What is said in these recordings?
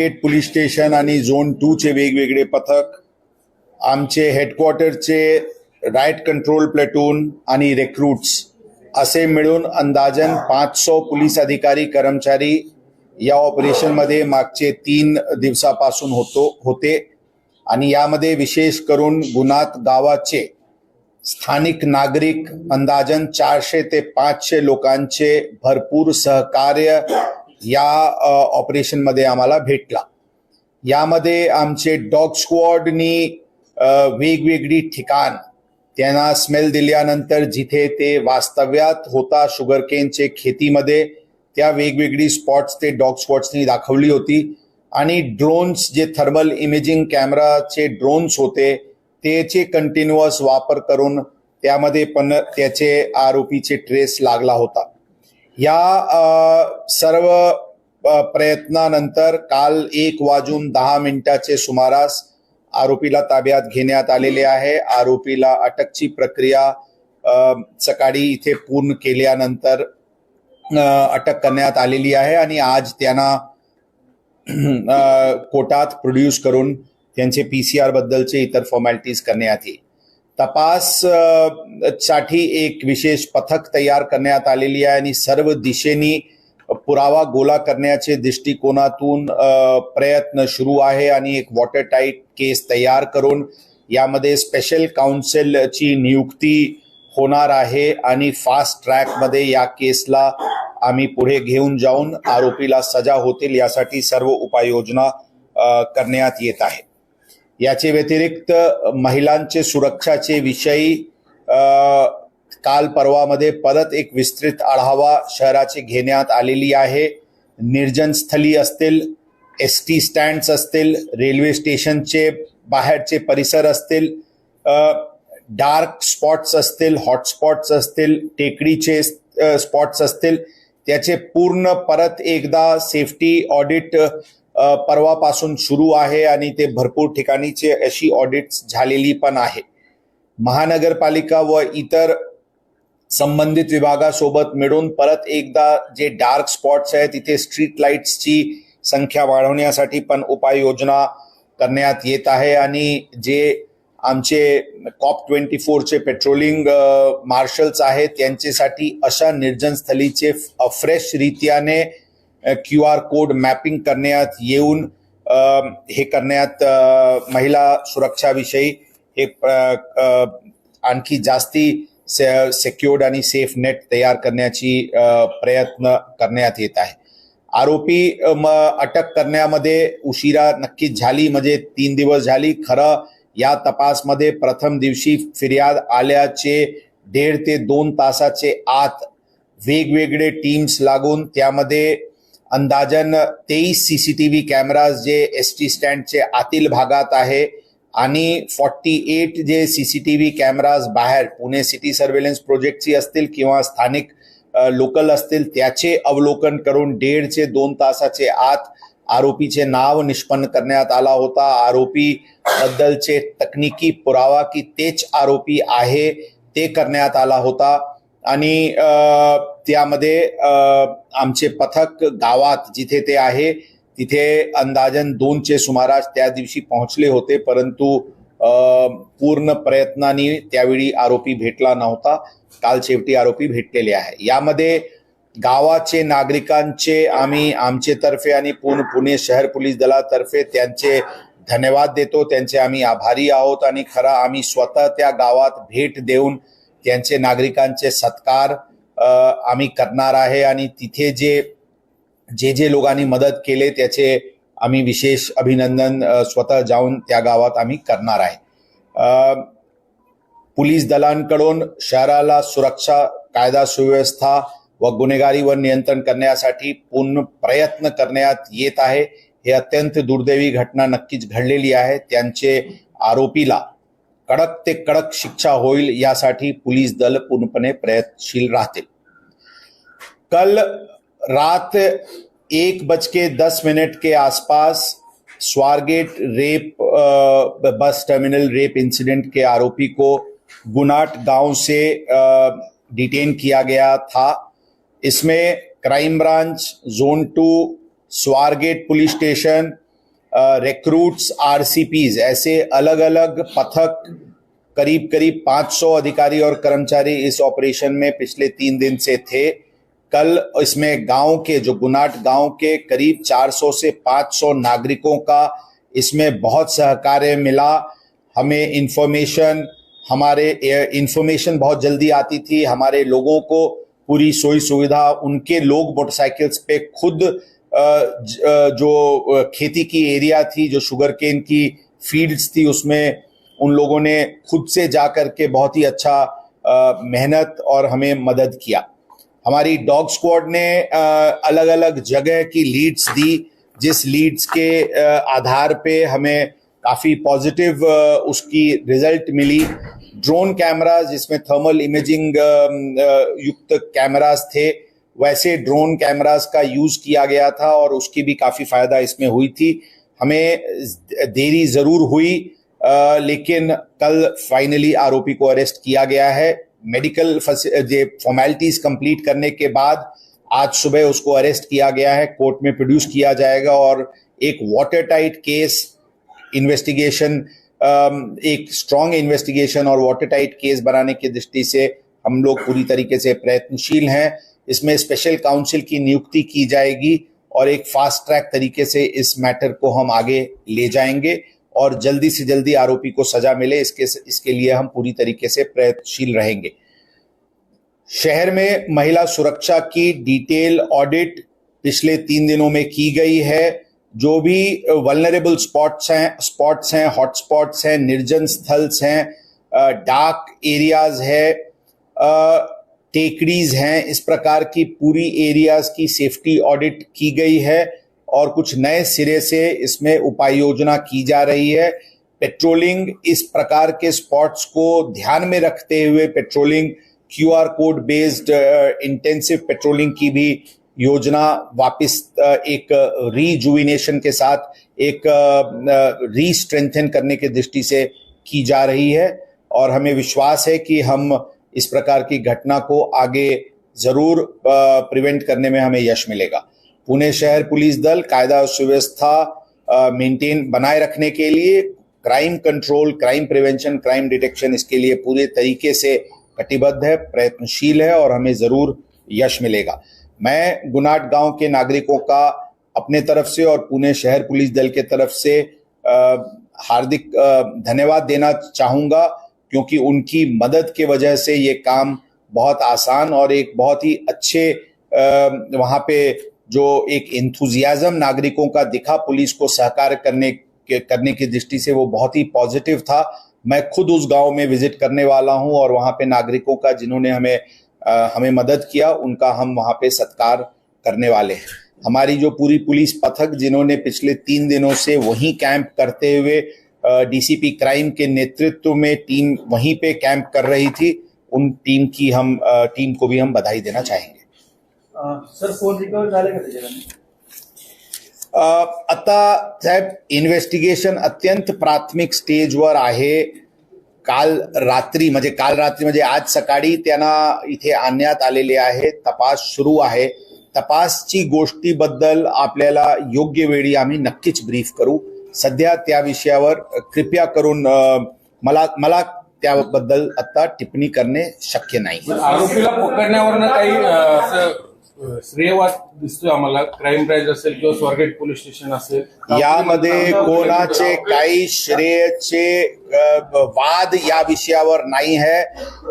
State police station आणि zone टूचे वेगवेगळे पथक आमचे हेडक्वार्टरचे राईट कंट्रोल प्लेटून आणि रेक्रूट्स असे मिळून अंदाजन पाचशे पोलीस अधिकारी कर्मचारी या ऑपरेशनमध्ये मागचे तीन दिवसापासून होतो होते. आणि यामध्ये विशेष करून गुन्हात गावाचे स्थानिक नागरिक अंदाजन चारशे ते पाचशे लोकांचे भरपूर सहकार्य या ऑपरेशनमध्ये आम्हाला भेटला. यामध्ये आमचे डॉग स्क्वॉडनी वेगवेगळी ठिकाण त्यांना स्मेल दिल्यानंतर जिथे ते वास्तव्यात होता शुगरकेनचे खेतीमध्ये त्या वेगवेगळी स्पॉट्स ते डॉग स्पॉट्सनी दाखवली होती. आणि ड्रोन्स जे थर्मल इमेजिंग कॅमेराचे ड्रोन्स होते त्याचे कंटिन्युअस वापर करून त्यामध्ये पण त्याचे आरोपीचे ट्रेस लागला होता. या सर्व प्रयत्नानंतर काल एक वाजून दहा मिनिटाचे सुमारास आरोपीला ताब्यात घेण्यात आलेले आहे. आरोपीला अटकची प्रक्रिया सकाळी इथे पूर्ण केल्यानंतर अटक करण्यात आलेली आहे आणि आज त्यांना कोर्टात प्रोड्यूस करून त्यांचे पी सी आर बद्दलचे इतर फॉर्मॅलिटीज करण्यात येईल. तपाससाठी एक विशेष पथक तयार करण्यात आलेली आहे आणि सर्व दिशेनी पुरावा गोळा करण्याचे दृष्टिकोनातून प्रयत्न सुरू आहे आणि एक वॉटर टाईट केस तयार करून यामध्ये स्पेशल काउन्सिलची नियुक्ती होणार आहे आणि फास्ट ट्रॅकमध्ये या केसला आम्ही पुढे घेऊन जाऊन आरोपीला सजा होतील यासाठी सर्व उपाययोजना करण्यात येत आहे याचे व्यतिरिक्त महिलांचे सुरक्षाचे विषयी काल परवामध्ये परत एक विस्तृत आढावा शहराचे घेण्यात आलेली आहे. निर्जन स्थली असतील एस टी स्टँड्स असतील रेल्वे स्टेशनचे बाहेरचे परिसर असतील डार्क स्पॉट्स असतील हॉटस्पॉट्स असतील टेकडीचे स्पॉट्स असतील त्याचे पूर्ण परत एकदा सेफ्टी ऑडिट परवापासून सुरू आहे आणि ते भरपूर ठिकाणीचे अशी ऑडिट्स झालेली पण आहे. महानगरपालिका व इतर संबंधित विभागासोबत मिळून परत एकदा जे डार्क स्पॉट्स आहेत तिथे स्ट्रीट लाईट्सची संख्या वाढवण्यासाठी पण उपाययोजना करण्यात येत आहे आणि जे आमचे कॉप ट्वेंटी फोरचे पेट्रोलिंग मार्शल्स आहेत त्यांच्यासाठी अशा निर्जनस्थलीचे फ्रेश रीत्याने क्यू आर कोड मॅपिंग करण्यात येऊन हे करण्यात महिला सुरक्षाविषयी हे आणखी जास्ती सेक्युर्ड आणि सेफ नेट तयार करण्याची प्रयत्न करण्यात येत आहे. आरोपी अटक करण्यामध्ये उशिरा नक्कीच झाली म्हणजे तीन दिवस झाली. खरं या तपासमध्ये प्रथम दिवशी फिर्याद आल्याचे दीड ते दोन तासाचे आत वेगवेगळे टीम्स लागून त्यामध्ये अंदाजन तेवीस व्ही कॅमेराज जे एस टी स्टँडचे आतील भागात आहे आणि फॉर्टी एट जे C C T V cameras बाहेर पुणे सिटी सर्वेलन्स प्रोजेक्टची असतील किंवा स्थानिक लोकल असतील त्याचे अवलोकन करून दीडचे दोन तासाचे आत आरोपीचे नाव निष्पन्न करण्यात आला होता. आरोपी बद्दलचे तकनिकी पुरावा की तेच आरोपी आहे ते करण्यात आला होता. आणि त्यामध्ये आमचे पथक गावात जिथे ते आहे तिथे अंदाजन दोनचे सुमारास त्या दिवशी पोहोचले होते परंतु पूर्ण प्रयत्नाने त्यावेळी आरोपी भेटला नव्हता. काल शेवटी आरोपी भेटलेले आहे. यामध्ये गावाचे नागरिकांचे आम्ही आमचे तर्फे आणि पुणे पुणे शहर पोलीस दलातर्फे त्यांचे धन्यवाद देतो. त्यांचे आम्ही आभारी आहोत आणि खरा आम्ही स्वतः त्या गावात भेट देऊन त्यांचे नागरिकांचे सत्कार आम्ही करणार आहे आणि तिथे जे जे जे लोकांनी मदत केले त्याचे आम्ही विशेष अभिनंदन स्वतः जाऊन त्या गावात आम्ही करणार आहे. पोलीस दलांकडून शहराला सुरक्षा कायदा सुव्यवस्था व गुन्हेगारीवर नियंत्रण करण्यासाठी पूर्ण प्रयत्न करण्यात येत आहे. हे अत्यंत दुर्दैवी घटना नक्कीच घडलेली आहे. त्यांचे आरोपीला कडक ते कडक शिक्षा होईल यासाठी पोलीस दल पूर्णपणे प्रयत्नशील राहतील. कल रात एक बज के दस मिनट के आसपास Swargate rape bus terminal rape incident के आरोपी को गुनाट गाँव से डिटेन किया गया था। इसमें crime branch, zone two, Swargate police station recruits RCPs ऐसे अलग अलग पथक करीब करीब 500 अधिकारी और कर्मचारी इस ऑपरेशन में पिछले तीन दिन से थे। कल इसमें गाँव के, जो गुनाट गाँव के करीब 400 से 500 नागरिकों का इसमें बहुत सहकार्य मिला। हमें इंफॉर्मेशन हमारे इंफॉर्मेशन बहुत जल्दी आती थी। हमारे लोगों को पूरी सोई सुविधा उनके लोग मोटरसाइकिल्स पे खुद ज- खेती की एरिया थी, जो शुगर केन की फील्ड्स थी, उसमें उन लोगों ने खुद से जा करके बहुत ही अच्छा मेहनत और हमें मदद किया। हमारी डॉग स्क्वाड ने अलग अलग जगह की लीड्स दी, जिस लीड्स के आधार पे हमें काफ़ी पॉजिटिव उसकी रिज़ल्ट मिली। ड्रोन कैमराज जिसमें थर्मल इमेजिंग युक्त कैमराज थे, वैसे ड्रोन कैमराज का यूज़ किया गया था और उसकी भी काफ़ी फ़ायदा इसमें हुई थी। हमें देरी ज़रूर हुई लेकिन कल फाइनली आरोपी को अरेस्ट किया गया है। मेडिकल फॉर्मेलिटीज कंप्लीट करने के बाद आज सुबह उसको अरेस्ट किया गया है कोर्ट में प्रोड्यूस किया जाएगा और एक वाटर टाइट केस इन्वेस्टिगेशन एक स्ट्रॉन्ग इन्वेस्टिगेशन और वाटर टाइट केस बनाने की दृष्टि से हम लोग पूरी तरीके से प्रयत्नशील हैं। इसमें स्पेशल काउंसिल की नियुक्ति की जाएगी और एक फास्ट ट्रैक तरीके से इस मैटर को हम आगे ले जाएँगे। और जल्दी से जल्दी आरोपी को सजा मिले, इसके इसके लिए हम पूरी तरीके से प्रयत्नशील रहेंगे। शहर में महिला सुरक्षा की डिटेल ऑडिट पिछले तीन दिनों में की गई है। जो भी वल्नरेबल स्पॉट्स हैं स्पॉट्स हैं हॉटस्पॉट्स हैं, निर्जन स्थल्स हैं डार्क एरियाज़ है टेकड़ीज हैं, इस प्रकार की पूरी एरियाज़ की सेफ्टी ऑडिट की गई है। और कुछ नए सिरे से इसमें उपाय योजना की जा रही है। पेट्रोलिंग इस प्रकार के स्पॉट्स को ध्यान में रखते हुए patrolling Q R code based intensive patrolling की भी योजना वापस एक रीजुविनेशन के साथ एक री स्ट्रेंथन करने की दृष्टि से की जा रही है। और हमें विश्वास है कि हम इस प्रकार की घटना को आगे ज़रूर प्रिवेंट करने में हमें यश मिलेगा। पुणे शहर पुलिस दल कायदा और सुव्यवस्था मेंटेन बनाए रखने के लिए crime control crime prevention crime detection इसके लिए पूरे तरीके से कटिबद्ध है, प्रयत्नशील है और हमें ज़रूर यश मिलेगा। मैं गुनाट गाँव के नागरिकों का अपने तरफ़ से और पुणे शहर पुलिस दल के तरफ़ से हार्दिक धन्यवाद देना चाहूँगा क्योंकि उनकी मदद के वजह से ये काम बहुत आसान और एक बहुत ही अच्छे वहाँ पे जो एक इंथुजियाज्म नागरिकों का दिखा पुलिस को सहकार करने के करने की दृष्टि से वो बहुत ही पॉजिटिव था। मैं खुद उस गाँव में विज़िट करने वाला हूँ और वहाँ पे नागरिकों का जिन्होंने हमें अ, हमें मदद किया उनका हम वहाँ पे सत्कार करने वाले हैं। हमारी जो पूरी पुलिस पथक जिन्होंने पिछले तीन दिनों से वहीं कैंप करते हुए डीसीपी क्राइम के नेतृत्व में टीम वहीं पे कैंप कर रही थी उन टीम की हम टीम को भी हम बधाई देना चाहेंगे। सर फोन रिकवर झाले का त्याच्याकडे आता साहेब इन्व्हेस्टिगेशन अत्यंत प्राथमिक स्टेजवर आहे. काल रात्री म्हणजे काल रात्री म्हणजे आज सकाळी त्यांना इथे आणण्यात आलेले आहे. तपास सुरू आहे. तपासची गोष्टीबद्दल आपल्याला योग्य वेळी आम्ही नक्कीच ब्रीफ करू. सध्या त्या विषयावर कृपया करून अ, मला मला त्याबद्दल आता टिप्पणी करणे शक्य नाही. आरोपीला पकडण्यावरनं काही अं, असं अं, श्रेयवाद दिसतोय आम्हाला. क्राईम ब्रांच असेल किंवा स्वारगेट पोलीस स्टेशन असेल. यामध्ये कोणाचे काही श्रेयचे वाद या विषयावर नाही है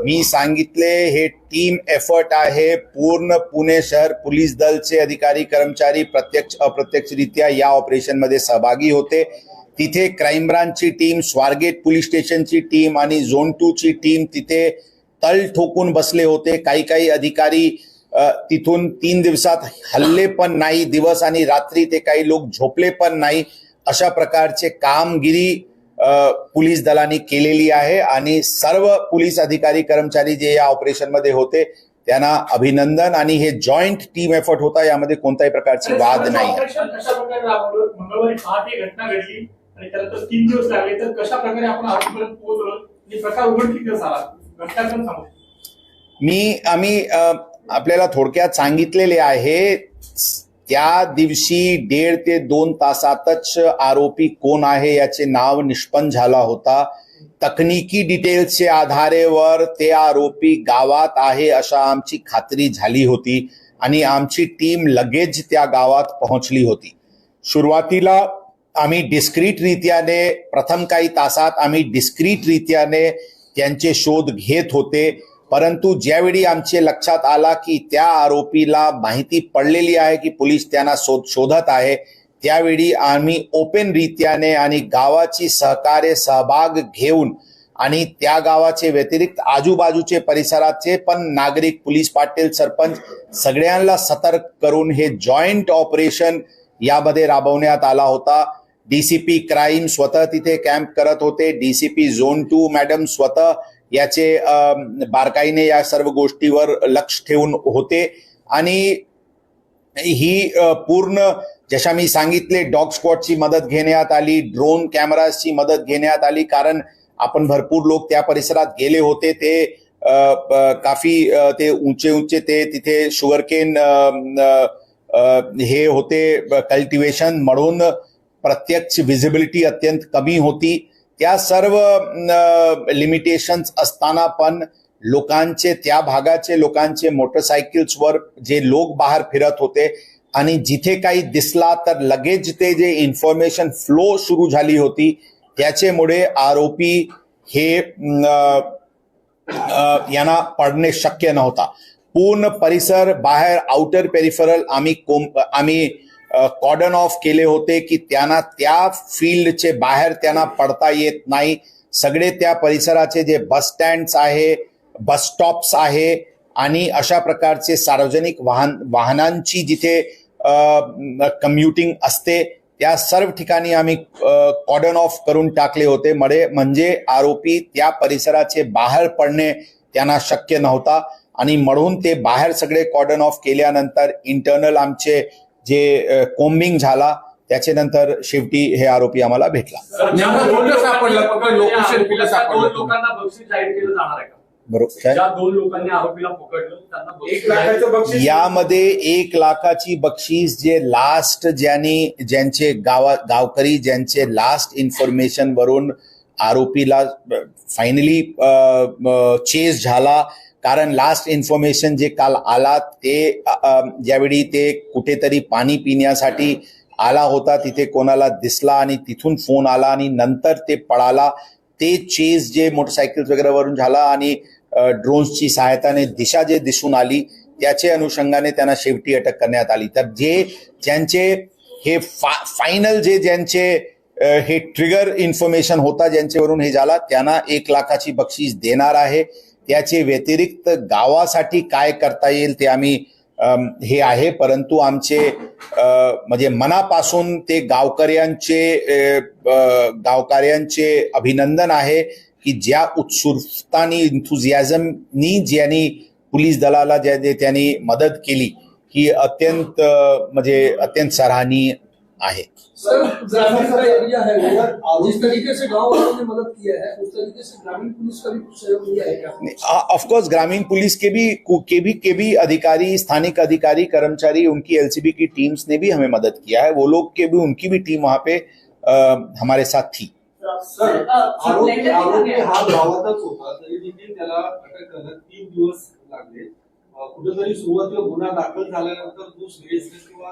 मी सांगितले हे टीम एफर्ट आहे. पूर्ण पुणे शहर पोलीस दलचे अधिकारी कर्मचारी प्रत्यक्ष अप्रत्यक्षरित्या या ऑपरेशनमध्ये सहभागी होते. तिथे क्राईम ब्रांचची टीम स्वारगेट पोलीस स्टेशनची टीम आणि झोन टू ची टीम तिथे तल ठोकून बसले होते. काही काही अधिकारी तिथून तीन दिवसात हल्ले पण नाही दिवस आणि रात्री ते काही लोक झोपले पण नाही. अशा प्रकारचे कामगिरी पोलीस दलाने केलेली आहे आणि सर्व पोलीस अधिकारी कर्मचारी जे या ऑपरेशनमध्ये होते त्यांना अभिनंदन आणि हे जॉईंट टीम एफर्ट होता यामध्ये कोणत्याही प्रकारची वाद नाही. मी आम्ही आपल्याला थोडक्यात सांगितलेले आहे त्या दिवशी दीड ते दोन तासातच आरोपी कोण आहे याचे नाव निष्पन्न झाला होता. तकनिकी डिटेल्सच्या आधारेवर ते आरोपी गावात आहे अशा आमची खात्री झाली होती आणि आमची टीम लगेच त्या गावात पोहोचली होती. सुरुवातीला आम्ही डिस्क्रीट रीत्याने प्रथम काही तासात आम्ही डिस्क्रीट रीत्याने त्यांचे शोध घेत होते. परंतु ज्यावेळी आमचे लक्षात आला की त्या आरोपीला माहिती पडलेली आहे की पोलीस त्यांना शोध शोधत आहे त्यावेळी आम्ही ओपन रीत्याने आणि गावाची सहकार्य सहभाग घेऊन आणि त्या गावाचे व्यतिरिक्त आजूबाजूचे परिसराचे पण नागरिक पोलीस पाटील सरपंच सगळ्यांना सतर्क करून हे जॉईंट ऑपरेशन यामध्ये राबवण्यात आला होता. डीसीपी क्राईम स्वतः तिथे कॅम्प करत होते. डीसीपी झोन टू मॅडम स्वतः याचे बारकाईने या सर्व गोष्टीवर लक्ष ठेवून होते. आणि ही पूर्ण जशा मी सांगितले डॉग स्क्वॉडची मदत घेण्यात आली ड्रोन कॅमेराची मदत घेण्यात आली कारण आपण भरपूर लोक त्या परिसरात गेले होते. ते काफी ते उंचे उंचे ते तिथे शुगरकेन हे होते कल्टिवेशन म्हणून प्रत्यक्ष विजिबिलिटी अत्यंत कमी होती. त्या सर्व लिमिटेशन्स असताना पण लोकांचे त्या भागाचे लोकांचे मोटरसायकल्सवर जे लोक बाहेर फिरत होते आणि जिथे काही दिसला तर लगेच ते जे इन्फॉर्मेशन फ्लो सुरू झाली होती त्याच्यामुळे आरोपी हे यांना पडणे शक्य नव्हता. पूर्ण परिसर बाहेर आउटर पेरिफरल आम्ही कोम आम्ही कॉर्डन ऑफ केले होते की त्यांना त्या फील्डचे बाहेर त्यांना पडता येत नाही. सगळे त्या परिसराचे जे बस स्टँड्स आहे बस स्टॉप्स आहे आणि अशा प्रकारचे सार्वजनिक वाहन वाहनांची जिथे कम्युटिंग असते त्या सर्व ठिकाणी आम्ही कॉर्डन ऑफ करून टाकले होते. मडे म्हणजे आरोपी त्या परिसराचे बाहेर पडणे त्यांना शक्य नव्हता. आणि म्हणून ते बाहेर सगळे कॉर्डन ऑफ केल्यानंतर इंटरनल आमचे जे कोम्बिंग झाला त्याच्यानंतर शेवटी हे आरोपी आम्हाला भेटला. नेमकं कुठं सापडलं कुठं लोकेशन कुठं त्या दोन सापडलं. लोकांना बक्षीस जाहीर केलं जाणार आहे का? बरोबर. काय? ज्या दोन लोकांनी आरोपीला पकडलं त्यांना बक्षीस एक लाखाचं बक्षीस? यामध्ये एक लाखाची बक्षीस जे लास्ट ज्यांनी ज्यांचे गावा गावकरी ज्यांचे लास्ट इन्फॉर्मेशन वरून आरोपीला फायनली चेस झाला कारण लास्ट इन्फॉर्मेशन जे काल आला ते ज्यावेळी ते कुठेतरी पाणी पिण्यासाठी आला होता तिथे कोणाला दिसला आणि तिथून फोन आला आणि नंतर ते पळाला ते चेस जे मोटरसायकल्स वगैरेवरून झाला आणि ड्रोन्सची सहायताने दिशा जे दिसून आली त्याचे अनुषंगाने त्यांना शेवटी अटक करण्यात आली. तर जे ज्यांचे हे फा फायनल जे ज्यांचे हे ट्रिगर इन्फॉर्मेशन होता ज्यांच्यावरून हे झाला त्यांना एक लाखाची बक्षीस देणार आहे. त्याचे व्यतिरिक्त गावासाठी काय करता येईल ते आम्ही हे आहे. परंतु आमचे म्हणजे मनापासून ते गावकऱ्यांचे गावकऱ्यांचे अभिनंदन आहे की ज्या उत्सुकतानी इन्थुझियाझमनी ज्यांनी पोलीस दलाला ज्या त्यांनी मदत केली ही अत्यंत म्हणजे अत्यंत सराहनीय आहे. सर ग्रामीण का एरिया है वो जिस तरीके से गाँव वालों ने मदद किया है उस तरीके से ग्रामीण पुलिस का भी कुछ सहयोग लिया है क्या? ऑफकोर्स ग्रामीण पुलिस के भी के भी के भी अधिकारी स्थानिक अधिकारी कर्मचारी उनकी एलसीबी की टीम्स ने भी हमें मदद किया है। वो लोग के भी उनकी भी टीम वहाँ पे अ, हमारे साथ थी। सर आरोपी आरोपी हा गावातच होता तरी देखील त्याला अटक करण्यात तीन दिवस लागले। कुठेतरी सुरुवातीला गुन्हा दाखल झाल्यानंतर किंवा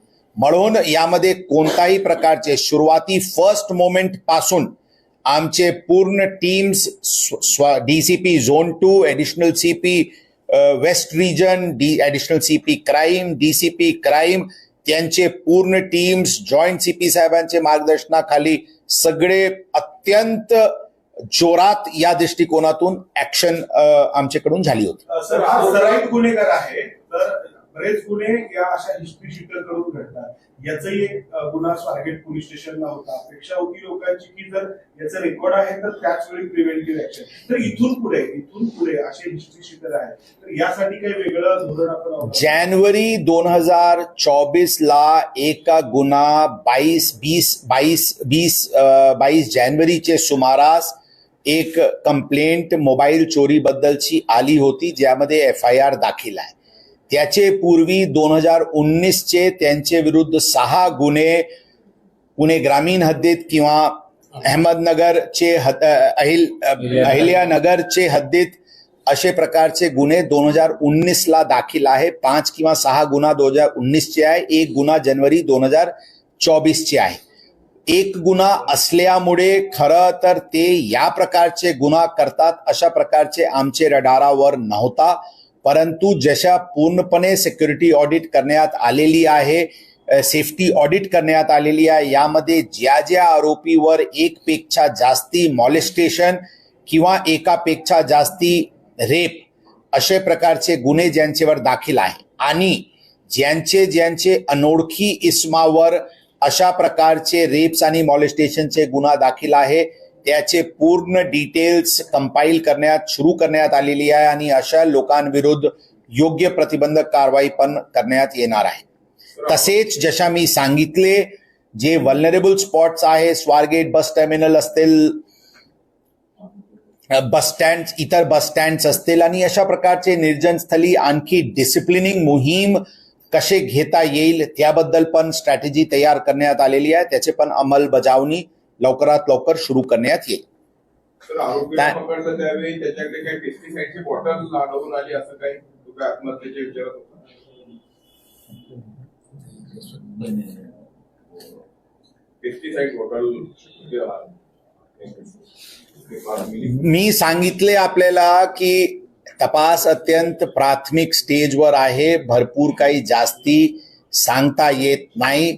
म्हणून यामध्ये कोणताही प्रकारचे सुरुवाती फर्स्ट मोमेंटपासून आमचे पूर्ण teams DCP zone two additional CP west region the additional CP crime DCP crime त्यांचे पूर्ण टीम्स जॉईंट सीपी साहेबांचे मार्गदर्शनाखाली सगळे अत्यंत जोरात या दृष्टिकोनातून ऍक्शन आमच्याकडून झाली होती. सर हा सराईत गुन्हेगार आहे. तर बरेच गुन्हे या अशा हिस्ट्री करून घडतात. याचाही एक गुन्हा स्वारगेट पोलीस स्टेशनला होता. अपेक्षा होती लोकांची की जर याचं रेकॉर्ड आहे तर त्याच वेळी प्रिव्हेंटिव्ह ऍक्शन तर इथून पुढे इथून पुढे असे हिस्ट्री आहेत. तर यासाठी काही वेगळं धोरण आपण जानेवारी दोन हजार चोवीस ला एका गुन्हा बाईस बीस बाईस बीस बाईस जानेवारीचे सुमारास एक कंप्लेंट मोबाईल चोरीबद्दलची आली होती ज्यामध्ये एफ आय आर दाखल आहे. त्याचे पूर्वी दोन हजार उन्नीसचे त्यांचे विरुद्ध सहा गुन्हे पुणे ग्रामीण हद्दीत किंवा अहमदनगरचे हद अहिल अहिल्यानगरचे हद्दीत असे प्रकारचे गुन्हे दोन हजार उन्नीसला दाखल आहे. पाच किंवा सहा गुन्हा दोन हजार उन्नीसचे आहे. एक गुन्हा जनवरी दोन हजार चोवीसचे आहे. एक गुन्हा असल्यामुळे खरं तर ते या प्रकारचे गुन्हा करतात. अशा प्रकारचे आमचे रडारावर नव्हता. परंतु जशा पूर्णपणे सिक्युरिटी ऑडिट करण्यात आलेली आहे सेफ्टी ऑडिट करण्यात आलेली आहे यामध्ये ज्या ज्या आरोपीवर एकपेक्षा जास्ती मॉलेस्टेशन किंवा एकापेक्षा जास्ती रेप असे प्रकारचे गुन्हे ज्यांच्यावर दाखल आहे. आणि ज्यांचे ज्यांचे अनोळखी इस्मावर अशा प्रकारचे रेप्स आणि मॉलेस्टेशनचे गुन्हा दाखल आहे त्याचे पूर्ण डिटेल्स कंपाईल करण्यात सुरू करण्यात आलेली आहे आणि अशा लोकांविरुद्ध योग्य प्रतिबंधक कारवाई पण करण्यात येणार आहे. तसेच जशा मी सांगितले जे वल्नरेबल स्पॉट्स आहे स्वारगेट बस टर्मिनल असतील बस स्टँड इतर बस स्टँड्स असतील आणि अशा प्रकारचे निर्जन स्थळी आणखी डिसिप्लिनिंग मोहीम कसे घेता येईल त्याबद्दल पण स्ट्रॅटेजी तयार करण्यात आलेली आहे. त्याचे पण अंमलबजावणी लवकरात लवकर सुरू करण्यात येईल. मी सांगितले आपल्याला की तपास अत्यंत प्राथमिक स्टेजवर आहे. भरपूर काही जास्ती सांगता येत नाही.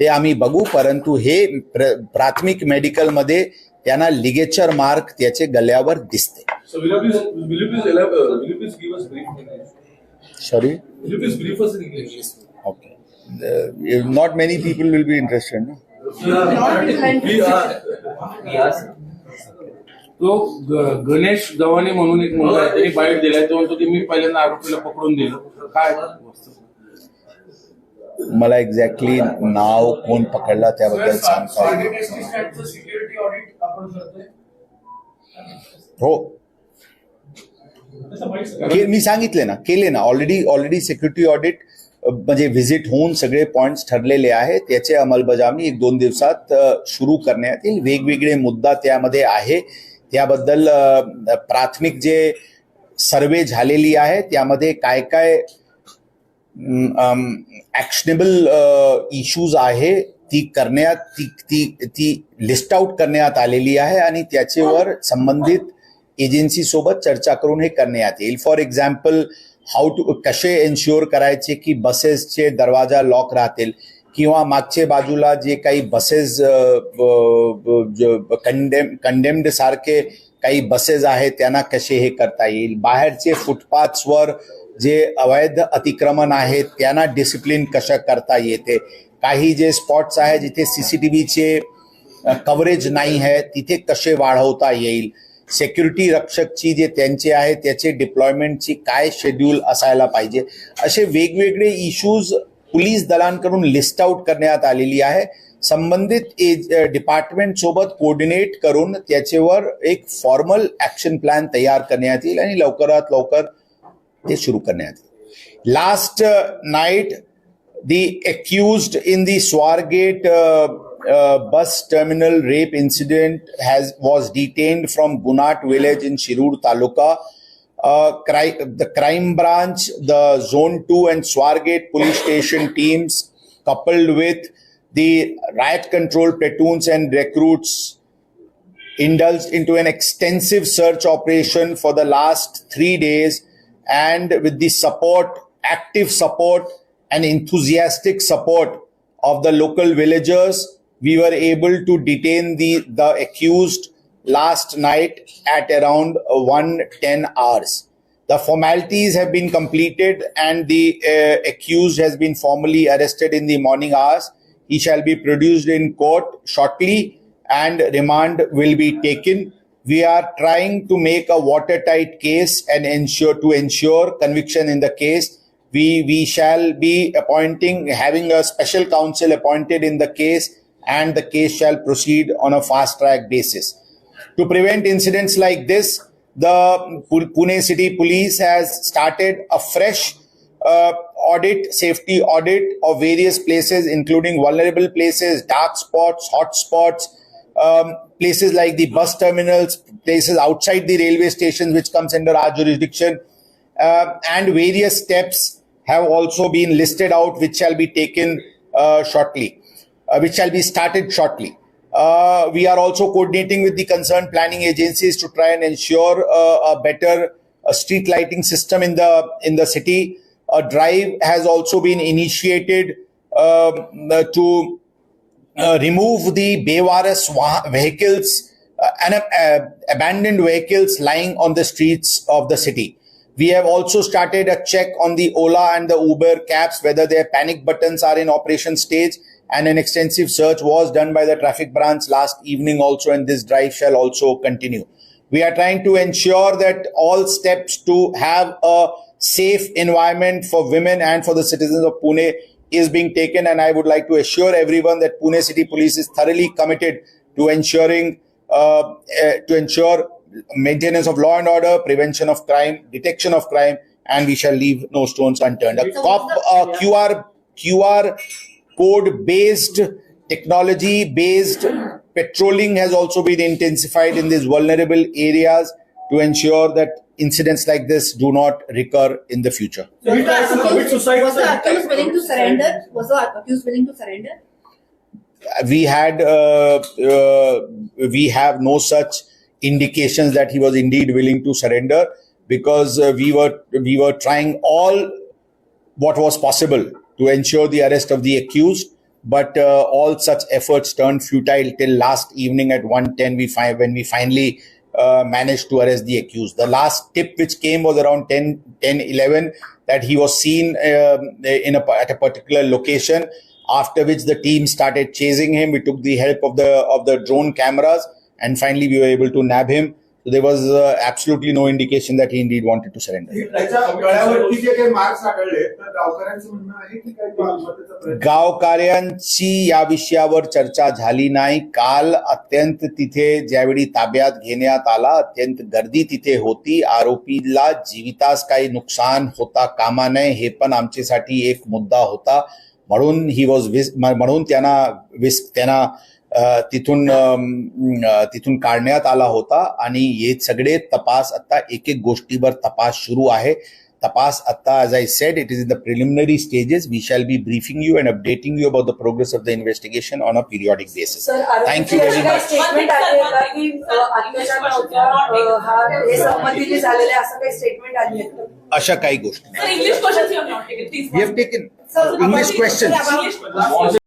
ते आम्ही बघू परंतु हे प्र- प्राथमिक मेडिकलमध्ये त्यांना लिगेचर मार्क त्याचे गल्यावर दिसते? Sorry? Okay not many people will be interested तो गणेश गव्हाणे म्हणून एक मुलगा आहे त्यांनी बाईट दिलाय तो म्हणतो की मी पहिल्यांदा आरोपीला पकडून दिलं काय? मला एक्झॅक्टली नाव कोण पकडला त्याबद्दल सांगता हो. मी सांगितले ना केले ना. ऑलरेडी ऑलरेडी सिक्युरिटी ऑडिट म्हणजे व्हिजिट होऊन सगळे पॉइंट्स ठरलेले आहे त्याचे अंमलबजावणी एक दोन दिवसात सुरू करण्यात येईल. वेगवेगळे मुद्दा त्यामध्ये आहे. त्याबद्दल प्राथमिक जे सर्वे झालेली आहे त्यामध्ये काय काय ॲक्शनेबल इश्यूज आहे ती करण्यात ती ती ती लिस्ट आउट करण्यात आलेली आहे आणि त्याच्यावर संबंधित एजन्सी सोबत चर्चा करून हे करण्यात येईल. फॉर एक्झाम्पल हाऊ टू कसे एन्श्युअर करायचे की बसेसचे दरवाजा लॉक राहतील किंवा मागच्या बाजूला जे काही बसेस कंडेम कंडेम्ड सारखे काही बसेस आहेत त्यांना कसे हे करता येईल? बाहेरचे फुटपाथ्सवर जे अवैध अतिक्रमण आहेत त्यांना डिसिप्लिन कशा करता येते? काही जे स्पॉट्स आहे जिथे सी सी टी व्हीचे कव्हरेज नाही आहे तिथे कसे वाढवता येईल? सेक्युरिटी रक्षकची जे त्यांचे आहे त्याचे डिप्लॉयमेंटची काय शेड्यूल असायला पाहिजे? असे वेगवेगळे इश्यूज पोलीस दलांकडून लिस्ट आउट करण्यात आलेली आहे. संबंधित एज डिपार्टमेंट सोबत कोऑर्डिनेट करून त्याच्यावर एक फॉर्मल ऍक्शन प्लॅन तयार करण्यात येईल आणि लवकरात लवकर ते सुरू करण्यात येईल last night the accused in the Swargate uh, uh, bus terminal rape incident has was detained from Gunat village in Shirur Taluka. Uh, cri- the crime branch, the Zone 2 and Swargate police station teams, coupled with the riot control platoons and recruits, indulged into an extensive search operation for the last three days and with the support, active support and enthusiastic support of the local villagers, we were able to detain the, the accused last night at around 1:10 hours. The formalities have been completed and the uh, accused has been formally arrested in the morning hours. He shall be produced in court shortly and remand will be taken. We are trying to make a watertight case and ensure to ensure conviction in the case. We we shall be appointing having a special counsel appointed in the case and the case shall proceed on a fast track basis. To prevent incidents like this, the Pu- Pune City Police has started a fresh uh, audit, safety audit of various places, including vulnerable places, dark spots, hot spots, um, places like the bus terminals, places outside the railway stations, which comes under our jurisdiction, uh, and various steps have also been listed out, which shall be taken uh, shortly, uh, which shall be started shortly. Uh, we are also coordinating with the concerned planning agencies to try and ensure uh, a better street lighting system in the in the city. A drive has also been initiated um, uh, to remove the Bewaras vehicles uh, and uh, abandoned vehicles lying on the streets of the city. We have also started a check on the Ola and the Uber cabs, whether their panic buttons are in operation stage. And an extensive search was done by the traffic branch last evening also, and this drive shall also continue. We are trying to ensure that all steps to have a safe environment for women and for the citizens of Pune is being taken. And I would like to assure everyone that Pune City Police is thoroughly committed to ensuring uh, uh, to ensure maintenance of law and order, prevention of crime, detection of crime, and we shall leave no stones unturned. A cop, uh, QR QR code based technology based patrolling has also been intensified in these vulnerable areas to ensure that incidents like this do not recur in the future. So he tried to commit suicide. Was the accused willing to surrender? Was the accused willing to surrender? we had uh, uh, we have no such indications that he was indeed willing to surrender because uh, we were we were trying all what was possible to ensure the arrest of the accused but uh, all such efforts turned futile till last evening at 1:10 we find when we finally uh, managed to arrest the accused. The last tip which came was around 10 10 11 that he was seen um, in a at a particular location after which the team started chasing him. We took the help of the of the drone cameras and finally we were able to nab him so there was uh, absolutely no indication that he indeed wanted to surrender. गावकऱ्यांची या विषयावर चर्चा झाली नाही. काल अत्यंत तिथे ज्यावेळी ताब्यात घेण्यात आला अत्यंत गर्दी तिथे होती. आरोपीला जीवितास काही नुकसान होता कामा नये हे पण आमच्यासाठी एक मुद्दा होता. म्हणून ही वॉज विस म्हणून त्यांना विस त्यांना तिथून तिथून काढण्यात आला होता आणि हे सगळे तपास आता एक एक गोष्टीवर तपास सुरू आहे. तपास आता as I said it is in the preliminary stages we shall be briefing you and updating you about the progress of the investigation on a periodic basis thank you very much अशा काही गोष्टी English question